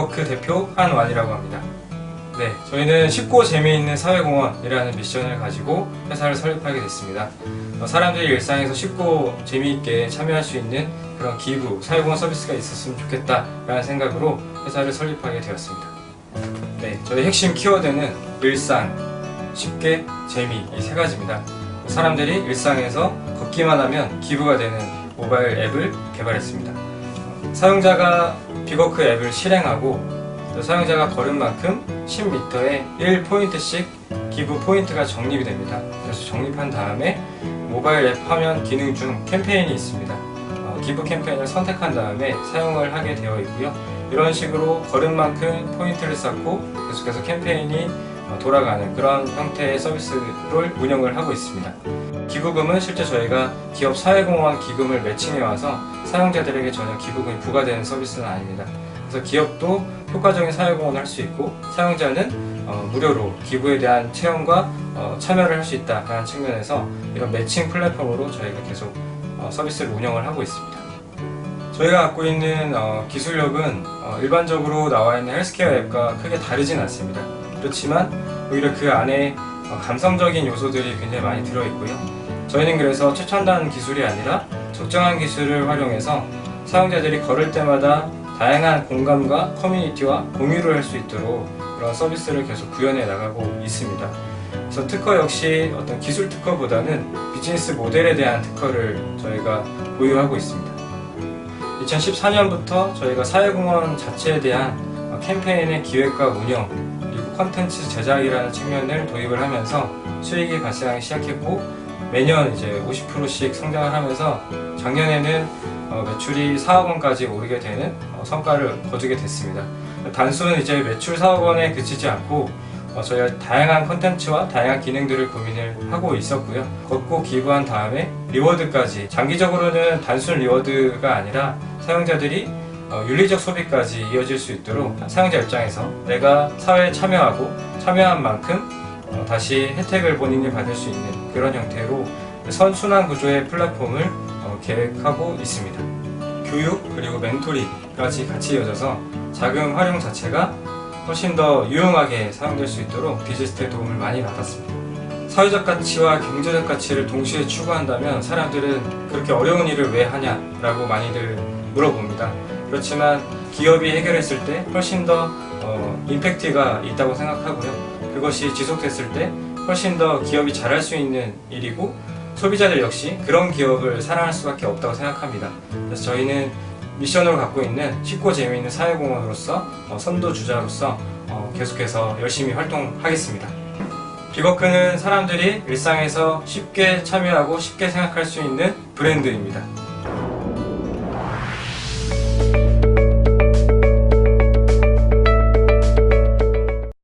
비거크 대표 한완이라고 합니다. 네, 저희는 쉽고 재미있는 사회공헌이라는 미션을 가지고 회사를 설립하게 됐습니다. 어, 사람들이 일상에서 쉽고 재미있게 참여할 수 있는 그런 기부, 사회공헌 서비스가 있었으면 좋겠다라는 생각으로 회사를 설립하게 되었습니다. 네, 저희 핵심 키워드는 일상, 쉽게, 재미 이 세 가지입니다. 사람들이 일상에서 걷기만 하면 기부가 되는 모바일 앱을 개발했습니다. 사용자가 비거크 앱을 실행하고 또 사용자가 걸은 만큼 10m에 1포인트씩 기부 포인트가 적립이 됩니다. 그래서 적립한 다음에 모바일 앱 화면 기능 중 캠페인이 있습니다. 어, 기부 캠페인을 선택한 다음에 사용을 하게 되어 있고요. 이런 식으로 걸은 만큼 포인트를 쌓고 계속해서 캠페인이 어, 돌아가는 그런 형태의 서비스를 운영을 하고 있습니다. 기부금은 실제 저희가 기업 사회공헌 기금을 매칭해 와서 사용자들에게 전혀 기부금이 부과되는 서비스는 아닙니다. 그래서 기업도 효과적인 사회공헌을 할 수 있고 사용자는 어, 무료로 기부에 대한 체험과 어, 참여를 할 수 있다라는 측면에서 이런 매칭 플랫폼으로 저희가 계속 어, 서비스를 운영을 하고 있습니다. 저희가 갖고 있는 어, 기술력은 어, 일반적으로 나와 있는 헬스케어 앱과 크게 다르진 않습니다. 그렇지만 오히려 그 안에 어, 감성적인 요소들이 굉장히 많이 들어있고요. 저희는 그래서 최첨단 기술이 아니라 적정한 기술을 활용해서 사용자들이 걸을 때마다 다양한 공감과 커뮤니티와 공유를 할 수 있도록 그런 서비스를 계속 구현해 나가고 있습니다. 그래서 특허 역시 어떤 기술 특허보다는 비즈니스 모델에 대한 특허를 저희가 보유하고 있습니다. 2014년부터 저희가 사회공헌 자체에 대한 캠페인의 기획과 운영 컨텐츠 제작이라는 측면을 도입을 하면서 수익이 발생하기 시작했고 매년 이제 50%씩 성장을 하면서 작년에는 어, 매출이 4억 원까지 오르게 되는 어, 성과를 거두게 됐습니다. 단순 이제 매출 4억 원에 그치지 않고 어, 저희가 다양한 컨텐츠와 다양한 기능들을 고민을 하고 있었고요. 걷고 기부한 다음에 리워드까지 장기적으로는 단순 리워드가 아니라 사용자들이 어, 윤리적 소비까지 이어질 수 있도록 사용자 입장에서 내가 사회에 참여하고 참여한 만큼 어, 다시 혜택을 본인이 받을 수 있는 그런 형태로 선순환 구조의 플랫폼을 어, 계획하고 있습니다. 교육 그리고 멘토링까지 같이 이어져서 자금 활용 자체가 훨씬 더 유용하게 사용될 수 있도록 디지스트의 도움을 많이 받았습니다. 사회적 가치와 경제적 가치를 동시에 추구한다면 사람들은 그렇게 어려운 일을 왜 하냐라고 많이들 물어봅니다. 그렇지만 기업이 해결했을 때 훨씬 더 어, 임팩트가 있다고 생각하고요. 그것이 지속됐을 때 훨씬 더 기업이 잘할 수 있는 일이고 소비자들 역시 그런 기업을 사랑할 수밖에 없다고 생각합니다. 그래서 저희는 미션으로 갖고 있는 쉽고 재미있는 사회공헌으로서 어, 선도주자로서 어, 계속해서 열심히 활동하겠습니다. 비거크는 사람들이 일상에서 쉽게 참여하고 쉽게 생각할 수 있는 브랜드입니다.